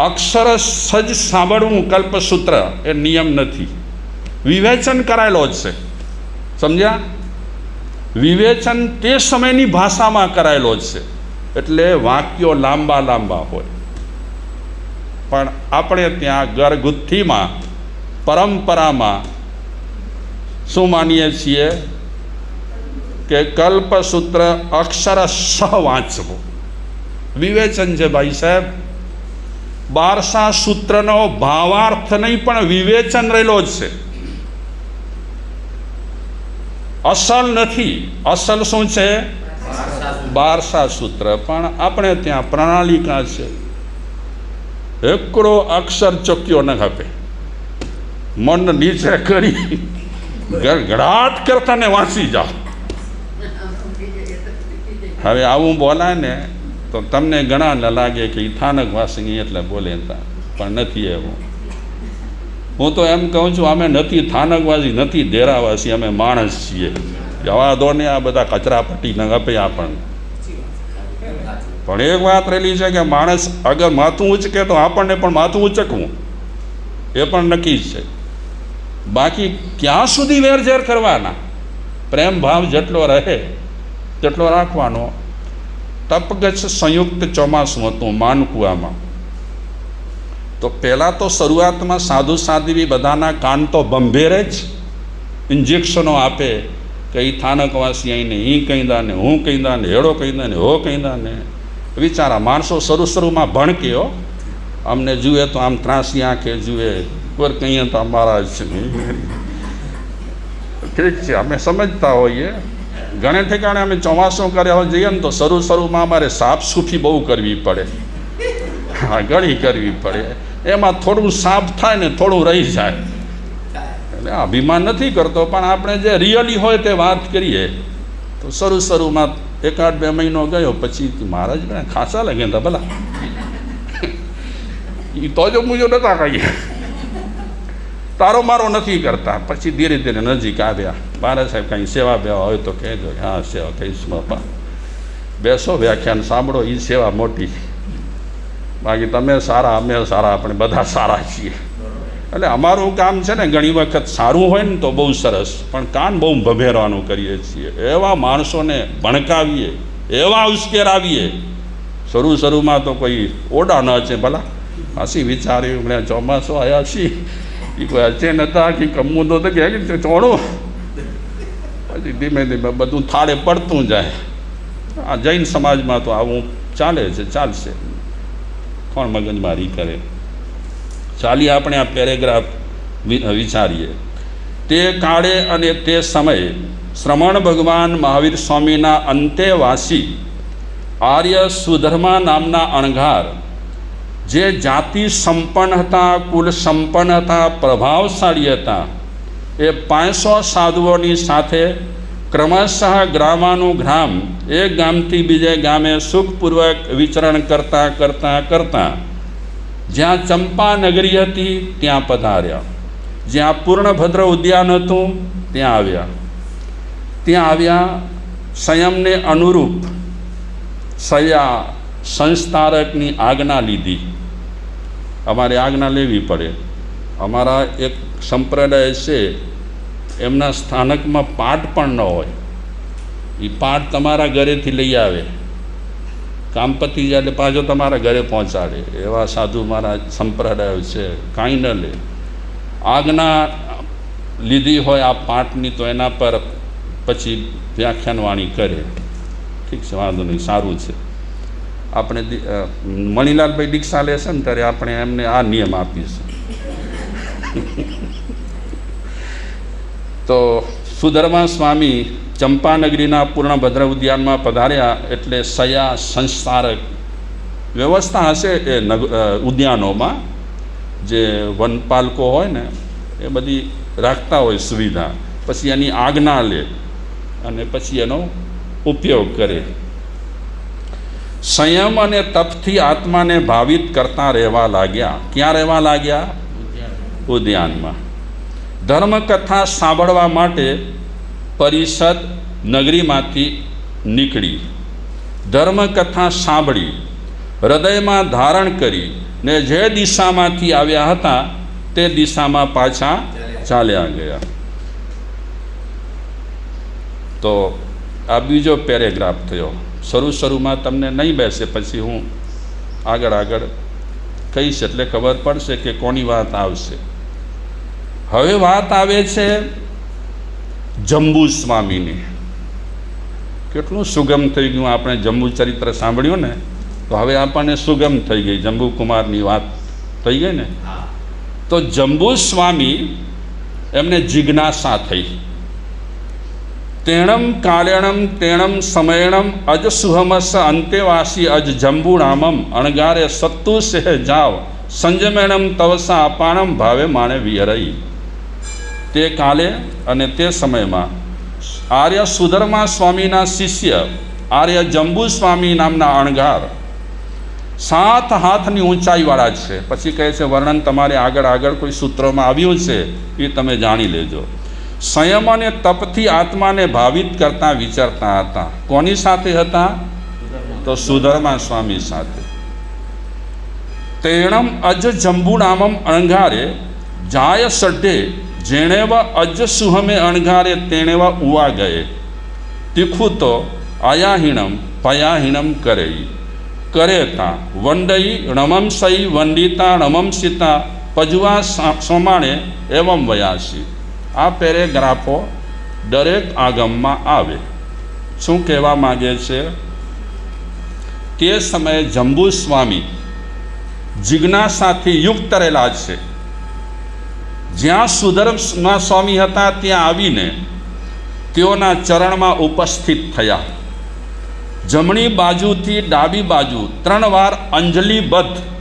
અક્ષર સજ સાંભળવું કલ્પસૂત્ર એ નિયમ નથી. વિવેચન કરાયેલો જ છે. સમજ્યા? વિવેચન તે સમયની ભાષામાં કરાયેલો જ છે. એટલે વાક્યો લાંબા લાંબા હોય. પણ આપણે ત્યાં ગરગુથ્થીમાં, પરંપરામાં શું માનીએ છીએ? કે કલ્પસૂત્ર અક્ષરશઃ વાંચવું. વિવેચન છે ભાઈ સાહેબ. બારસા સૂત્રનો ભાવાર્થ નહીં, પણ વિવેચન રહેલો જ છે. અસલ નથી. અસલ શું છે? બારસા સૂત્ર. પણ આપણે ત્યાં પ્રણાલિકા છે. એકડો અક્ષર ચોક્યો ન ખપે મન નીચે કરી ગડગડાટ કરતા ને વાંચી જાઓ. હવે આવું બોલાય ને તો તમને ઘણા લાગે કે એ થાનક વાસી એટલે બોલે પણ નથી એવું. હું તો એમ કહું છું, અમે નથી થાનકવાસી, નથી ડેરાવાસી, અમે માણસ છીએ. જવા દો આ બધા કચરા પટ્ટી ન આપે આપણને. પણ એક વાત રહેલી છે કે માણસ અગર માથું ઉચકે તો આપણને પણ માથું ઉચકવું. એ પણ નક્કી જ છે. બાકી ક્યાં સુધી વેરઝેર કરવાના? પ્રેમ ભાવ જેટલો રહે, તેટલો રાખવાનો. તપગચ્છ સંયુક્ત ચોમાસું હતું માનકુવામાં. તો પહેલાં તો શરૂઆતમાં સાધુ સાધ્વી બધાના કાન તો બંભેરે જ ઇન્જેક્શનો આપે કે એ થાનકવાસી અહીંને ઈ કહી દા ને હું કહી દા ને હેડો કહી દા ને હો કહી દા ને વિચારા, માણસો શરૂ શરૂમાં ભણક્યો અમને જુએ તો આમ ત્રાસી આંખે જુએ. પર કહીએ તો અમારા જ ઠીક છે, અમે સમજતા હોઈએ. ઘણે ઠેકાણે અમે ચોમાસું કર્યા હોય જઈએ ને તો શરૂ શરૂમાં અમારે સાફ સૂફી બહુ કરવી પડે. હા ઘણી કરવી પડે. એમાં થોડું સાફ થાય ને થોડું રહી જાય. એટલે અભિમાન નથી કરતો, પણ આપણે જે રિયલી હોય તે વાત કરીએ. તો શરૂ શરૂમાં એકાદ બે મહિનો ગયો, પછી મહારાજ ખાસા લાગે ભલા. એ તો જો મુજો નતા કહીએ. તારો મારો નથી કરતા. પછી ધીરે ધીરે નજીક આવ્યા. મારે સાહેબ કાંઈ સેવા બેવા હોય તો કહેજો હા, સેવા કહીશ બાપા બેસો, વ્યાખ્યાન સાંભળો એ સેવા મોટી બાકી તમે સારા, અમે સારા, આપણે બધા સારા છીએ. એટલે અમારું કામ છે ને, ઘણી વખત સારું હોય ને તો બહુ સરસ, પણ કાન બહુ ભભેરવાનું કરીએ છીએ. એવા માણસોને ભણકાવીએ, એવા ઉશ્કેરાવીએ. શરૂ શરૂમાં તો કોઈ ઓડા ન છે ભલા. હસી વિચાર્યું ચોમાસું આવ્યા છીએ. કોઈ અચે નતા કે કમવું તો કે ચોણું પછી ધીમે ધીમે બધું થાળે પડતું જાય. આ જૈન સમાજમાં તો આવું ચાલે છે, ચાલશે. કોણ મગજમારી કરે? ચાલી આપણે આ પેરેગ્રાફ વિચારીએ. તે કાળે અને તે સમયે શ્રમણ ભગવાન મહાવીર સ્વામીના અંતેવાસી આર્ય સુધર્મા નામના અણઘાર જે જાતિ સંપન્ન હતા, કુલ સંપન્ન હતા, પ્રભાવશાળી હતા, એ પાંચસો સાધુઓની સાથે ક્રમશઃ ગ્રામાનુગ્રામ એક ગામથી બીજે ગામે સુખપૂર્વક વિચરણ કરતાં કરતાં કરતાં, જ્યાં ચંપા નગરી હતી, ત્યાં પધાર્યા. જ્યાં પૂર્ણભદ્ર ઉદ્યાન હતું, ત્યાં આવ્યા. ત્યાં આવ્યા સંયમને અનુરૂપ સયા સંસ્થારકની આજ્ઞા લીધી. અમારે આજ્ઞા લેવી પડે. અમારા એક સંપ્રદાય છે, એમના સ્થાનકમાં પાઠ પણ ન હોય. એ પાઠ તમારા ઘરેથી લઈ આવે. કામ પતી જાય એટલે પાછો તમારા ઘરે પહોંચાડે. એવા સાધુ મારા સંપ્રદાયો છે, કાંઈ ન લે. આજ્ઞા લીધી હોય આ પાઠની તો એના પર પછી વ્યાખ્યાનવાણી કરે. ઠીક છે, વાંધો નહીં, સારું છે. આપણે મણિલાલભાઈ દીક્ષા લેશે ને ત્યારે આપણે એમને આ નિયમ આપીશું તો સુધર્મા સ્વામી ચંપાનગરીના પૂર્ણભદ્ર ઉદ્યાનમાં પધાર્યા એટલે સયા સંસ્કારક વ્યવસ્થા હશે એ નગ ઉદ્યાનોમાં. જે વનપાલકો હોય ને, એ બધી રાખતા હોય સુવિધા. પછી એની આજ્ઞા લે અને પછી એનો ઉપયોગ કરે. સંયમ અને તપથી આત્માને ભાવિત કરતા રહેવા લાગ્યા. ક્યાં રહેવા લાગ્યા? ઉદ્યાનમાં. ધર્મકથા સાંભળવા માટે પરિષદ નગરીમાંથી નીકળી. ધર્મકથા સાંભળી, હૃદયમાં ધારણ કરી ને જે દિશામાંથી આવ્યા હતા તે દિશામાં પાછા ચાલ્યા ગયા. તો આ બીજો પેરેગ્રાફ થયો. શરૂ શરૂમાં તમને નહીં બેસે પછી હું આગળ આગળ કહીશ એટલે ખબર પડશે કે કોની વાત આવશે. હવે વાત આવે છે જંબુ સ્વામીની. કેટલું સુગમ થઈ ગયું આપણે જંબુ ચરિત્ર સાંભળ્યું ને તો હવે આપણને સુગમ થઈ ગઈ જંબુ કુમારની વાત થઈ ગઈ ને? તો જંબુ સ્વામી એમને જિજ્ઞાસા થઈ. તેણમ કાલેણમ તેણમ સમયણમ અજ સુહમસ અંતેવાસી અજ જંબુણામમ અણગારે સત્તુ સેહ જાવ સંજમેણમ તવસા અપાણમ ભાવે માણે વિયરઈ તે કાલે અને તે સમયમાં આર્ય સુધર્મા સ્વામીના શિષ્ય આર્ય જંબુ સ્વામી નામના અણગાર સાત હાથની ઊંચાઈવાળા છે. પછી કહે છે, વર્ણન તમારે આગળ આગળ કોઈ સૂત્રોમાં આવ્યું છે એ તમે જાણી લેજો. સંયમ અને તપથી આત્માને ભાવિત કરતા વિચારતા હતા. કોની સાથે હતા? તો સુધર્મા સ્વામી સાથે. તેણમ અજ જંબુડામમ અણઘારે, જાય સઢે, જેણેવ અજ સુહમે અણઘારે તેણેવ ઉવા ગયે. તીખું તો આયાહીણમ પયાહીણમ કરે કરેતા વંડઈ રમમ સઈ, વંડિતા રમમ સીતા, પજવા સોમાણે એવમ વયાસી. આ પેરેગ્રાફો દરેક આગમમાં આવે. શું કહેવા માગે છે? તે સમયે જંબુ સ્વામી જિજ્ઞાસાથી યુક્ત રહેલા છે. જ્યાં સુધર્મા સ્વામી હતા ત્યાં આવીને તેઓના ચરણમાં ઉપસ્થિત થયા. જમણી બાજુથી ડાબી બાજુ ત્રણ વાર અંજલિબદ્ધ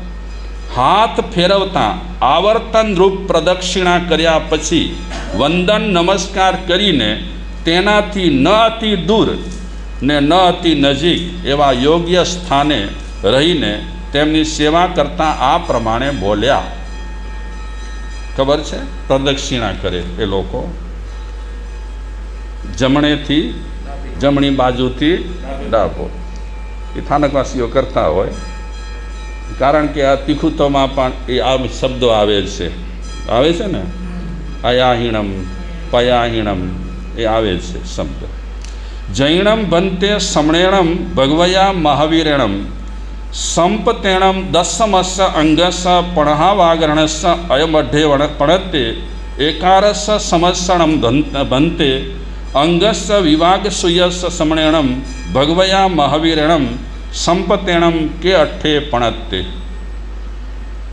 હાથ ફેરવતા આવર્તન રૂપ પ્રદક્ષિણા કર્યા પછી વંદન નમસ્કાર કરીને તેનાથી ન અતિ દૂર ને ન અતિ નજીક એવા યોગ્ય સ્થાને રહીને તેમની સેવા કરતા આ પ્રમાણે બોલ્યા. ખબર છે? પ્રદક્ષિણા કરે એ લોકો. જમણેથી જમણી બાજુથી ડાબો. એ સ્થાનકવાસીઓ કરતા હોય. કારણ કે આ તિખુતોમાં પણ એ આ શબ્દો આવે છે. આવે છે ને? અયાહીણમ પયાહીણમ, એ આવે છે શબ્દ. જૈણમ ભંતે સમણેણમ ભગવયા મહાવીરેણમ. સંપતેણમ દસમસ અંગસ પણહાવાગરણસ અયમઢે પણતે એકારસ સમસણમ ભંતે અંગસ વિવાગસુયસ સમણેણમ ભગવયા મહાવીરેણમ. સંપતેણમ કે અઠ્ઠે પણત્તે.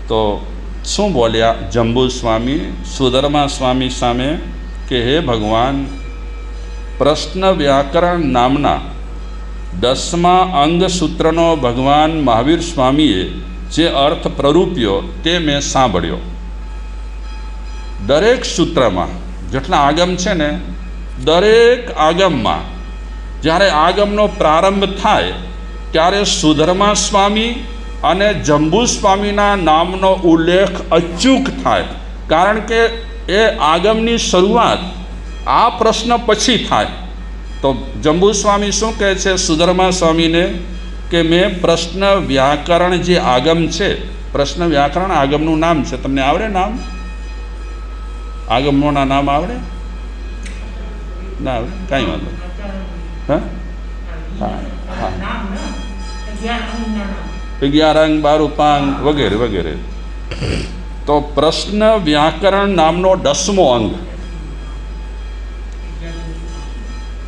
તો શું બોલ્યા જંબુ સ્વામી સુધર્મા સ્વામી સામે કે હે ભગવાન, પ્રશ્ન વ્યાકરણ નામના દસમા અંગ સૂત્રનો ભગવાન મહાવીર સ્વામીએ જે અર્થ પ્રરૂપ્યો તે મેં સાંભળ્યો. દરેક સૂત્રમાં, જેટલા આગમ છે ને, દરેક આગમમાં, જ્યારે આગમનો પ્રારંભ થાય ત્યારે સુધર્મા સ્વામી અને જંબુ સ્વામીના નામનો ઉલ્લેખ અચૂક થાય. કારણ કે એ આગમની શરૂઆત આ પ્રશ્ન પછી થાય. તો જંબુ સ્વામી શું કહે છે સુધર્મા સ્વામીને કે મેં પ્રશ્ન વ્યાકરણ જે આગમ છે, પ્રશ્ન વ્યાકરણ આગમનું નામ છે, તમને આવડે નામ? આગમનોના નામ આવડે? ના આવડે? કાંઈ વાંધો હા હા. હા અગિયાર અંગ બાર ઉપાંગ વગેરે વગેરે. તો પ્રશ્ન વ્યાકરણ નામનો દસમો અંગ.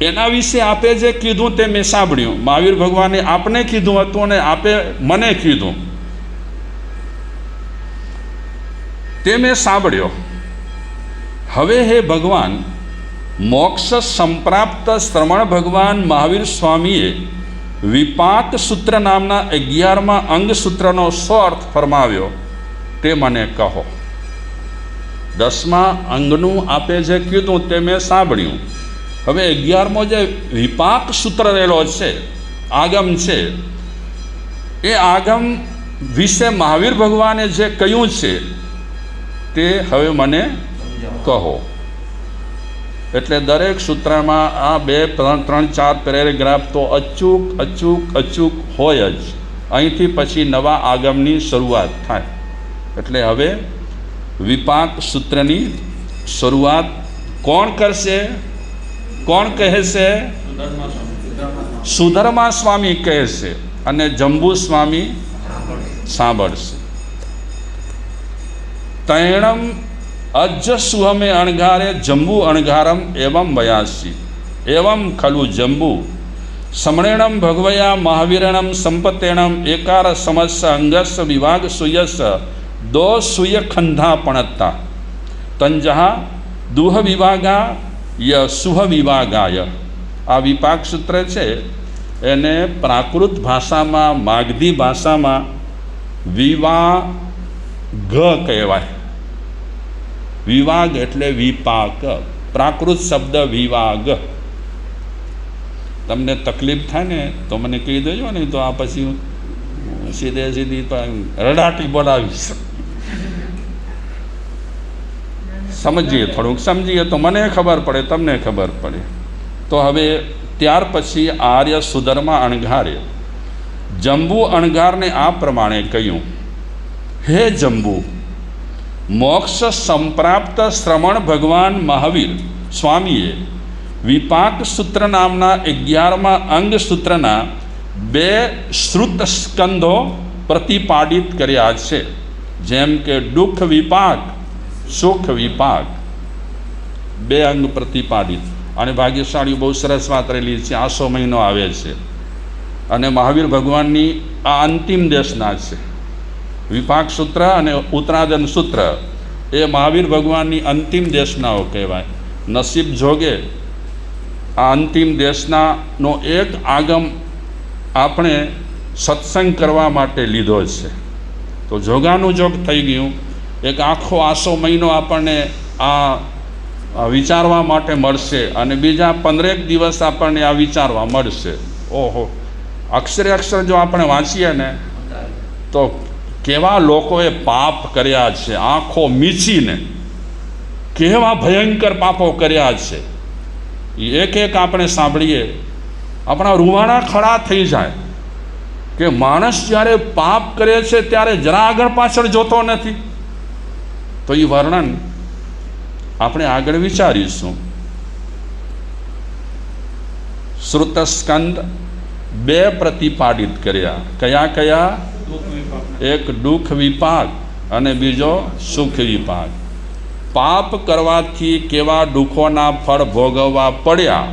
એના વિશે આપે જે કીધું તે મેં સાંભળ્યું. મહાવીર ભગવાને આપને કીધું હતું અને આપે મને કીધું. તે મેં સાંભળ્યો. હવે હે ભગવાન, મોક્ષ સંપ્રાપ્ત શ્રમણ ભગવાન મહાવીર સ્વામીએ વિપાક સૂત્ર નામના અગિયારમાં અંગ સૂત્રનો સો અર્થ ફરમાવ્યો? તે મને કહો. દસમા અંગનું આપે જે કીધું તે મેં સાંભળ્યું. હવે અગિયારમો જે વિપાક સૂત્ર રહેલો છે, આગમ છે, એ આગમ વિશે મહાવીર ભગવાને જે કહ્યું છે, તે હવે મને કહો. એટલે દરેક સૂત્રમાં આ બે, ત્રણ ત્રણ, ચાર પેરેગ્રાફ તો અચૂક અચૂક અચૂક હોય જ. અહીંથી પછી નવા આગમની શરૂઆત થાય. એટલે હવે વિપાક સૂત્રની શરૂઆત કોણ કરશે? કોણ કહે છે સુધર્મા સ્વામી કહે છે અને જંબુ સ્વામી સાંભળશે. તૈણમ અજ્જ સુહમે અણઘારે જંબુ અણઘારમ એવમ વયાસી. એવમ ખલુ જંબુ. સમણેણમ ભગવયા મહાવીરણમ સંપતેણમ એકાર સમસ્સ અંગસ વિભાગ સુયસ દો સુય ખંધા પણત્તા. તંજહા દુહ વિભાગા ય સુહ વિભાગાય આ વિપાક સૂત્ર છે. એને પ્રાકૃત ભાષામાં, માગધી ભાષામાં વિવા ગ કહેવાય. વિવાગ એટલે વિપાક. પ્રાકૃત શબ્દ વિવાગ. તમને તકલીફ થાય ને, તો મને કહી દેજો ને, તો આ પછી સીધે સીધી રડાટી બોલાવીશ. સમજીએ થોડુંક, સમજીએ તો મને ખબર પડે, તમને ખબર પડે. તો હવે ત્યાર પછી આર્ય સુધર્મા અણઘારે. જંબુ અણઘારને આ પ્રમાણે કહ્યું. હે જંબુ મોક્ષ સંપ્રાપ્ત શ્રમણ ભગવાન મહાવીર સ્વામીએ વિપાક સૂત્ર નામના અગિયારમા અંગ સૂત્રના બે શ્રુત સ્કંધો પ્રતિપાદિત કર્યા છે. જેમ કે દુઃખ વિપાક, સુખ વિપાક. બે અંગ પ્રતિપાદિત. અને ભાગ્યશાળી બહુ સરસ વાત રહેલી છે આસો મહિનો આવે છે. અને મહાવીર ભગવાનની આ અંતિમ દેશના છે. વિપાક સૂત્ર અને ઉત્તરાદન સૂત્ર. એ મહાવીર ભગવાનની અંતિમ દેશનાઓ કહેવાય. નસીબ જોગે. આ અંતિમ દેશનાનો એક આગમ આપણે સત્સંગ કરવા માટે લીધો છે. તો જોગાનું જોગ થઈ ગયું. એક આખો આસો મહિનો આપણને આ વિચારવા માટે મળશે અને બીજા પંદરેક દિવસ આપણને આ વિચારવા મળશે. ઓહો. અક્ષરે અક્ષર જો આપણે વાંચીએ ને, તો કેવા લોકોએ પાપ કર્યા છે? આંખો મીચીને. કેવા ભયંકર પાપો કર્યા છે? એક એક આપણે સાંભળીએ. આપણા રૂવાણા ખડા થઈ જાય. કે માણસ જ્યારે પાપ કરે છે ત્યારે જરા આગળ પાછળ જોતો નથી. તો એ વર્ણન આપણે આગળ વિચારીશું. શ્રુતસ્કંદ બે પ્રતિપાદિત કર્યા. કયા કયા? એક દુઃખ વિપાક અને બીજો સુખ વિપાક. પાપ કરવાથી કેવા દુઃખોના ફળ ભોગવવા પડ્યા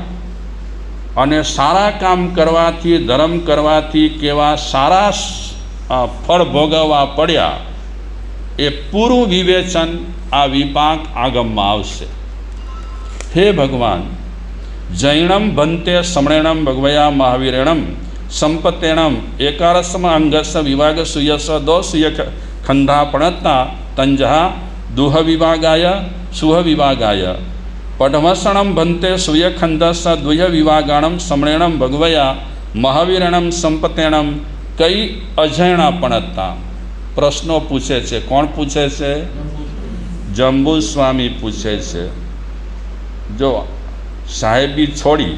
અને સારા કામ કરવાથી, ધર્મ કરવાથી કેવા સારા ફળ ભોગવવા પડ્યા, એ પૂરું વિવેચન આ વિપાક આગમમાં આવશે. હે ભગવાન, જૈણમ ભંતે સમણેણમ ભગવયા મહાવીરેણમ સંપતેણમ એકારસમ અંગસ વિભાગ સુયસ દો સુય ખંધા પણતના તંજહા દુહ વિભાગાય સુહ વિભાગાય પઢમસણમ ભંતે સુયખંદસ દ્વય વિભાગાણમ સમણેણમ ભગવયા મહાવીરણમ સંપતેણમ કઈ અજૈણા પણતા પ્રશ્નો પૂછે છે. કોણ પૂછે છે? જંબુ સ્વામી પૂછે છે. જો સાહેબી છોડી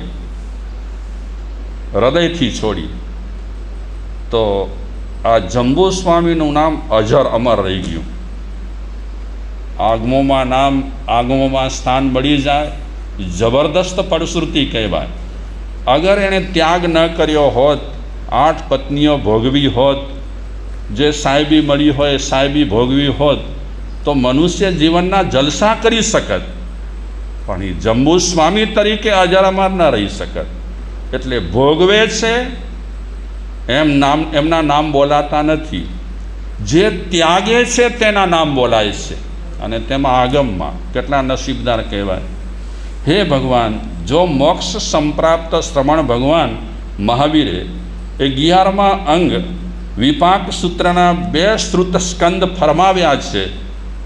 હૃદયથી છોડી. તો આ જંબુ સ્વામીનું નામ અજર અમર રહી ગયું. આગમોમાં નામ, આગમોમાં સ્થાન મળી જાય. જબરદસ્ત પડશ્રુતિ કહેવાય. અગર એણે ત્યાગ ન કર્યો હોત, આઠ પત્નીઓ ભોગવી હોત, જે સાહેબી મળી હોય, સાહેબી ભોગવી હોત, તો મનુષ્ય જીવનના જલસા કરી શકત. પણ એ જંબુ સ્વામી તરીકે અજર અમર ન રહી શકત. એટલે ભોગવે છે, એમ નામ, એમના નામ બોલાતા નથી. જે ત્યાગે છે તેના નામ બોલાય છે. અને તેમાં આગમમાં કેટલા નસીબદાર કહેવાય. હે ભગવાન, જો મોક્ષ સંપ્રાપ્ત શ્રમણ ભગવાન મહાવીરે એ ગિયારમાં અંગ વિપાક સૂત્રના બે શ્રુત સ્કંદ ફરમાવ્યા છે,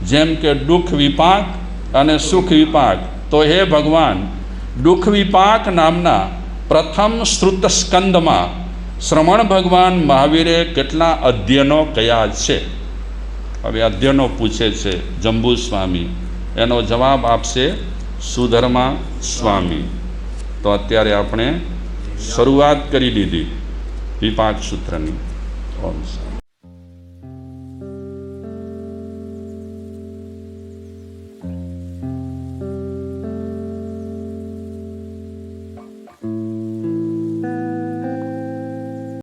જેમ કે દુઃખ વિપાક અને સુખ વિપાક. તો હે ભગવાન, દુઃખ વિપાક નામના પ્રથમ શ્રુત સ્કંદમાં શ્રમણ ભગવાન મહાવીરે કેટલા અધ્યયનો કયા છે? હવે અધ્યયનો પૂછે છે, જંબુ સ્વામી. એનો જવાબ આપશે, સુધર્મા સ્વામી. તો અત્યારે આપણે શરૂઆત કરી દીધી વિપાક સૂત્રની. ઓમ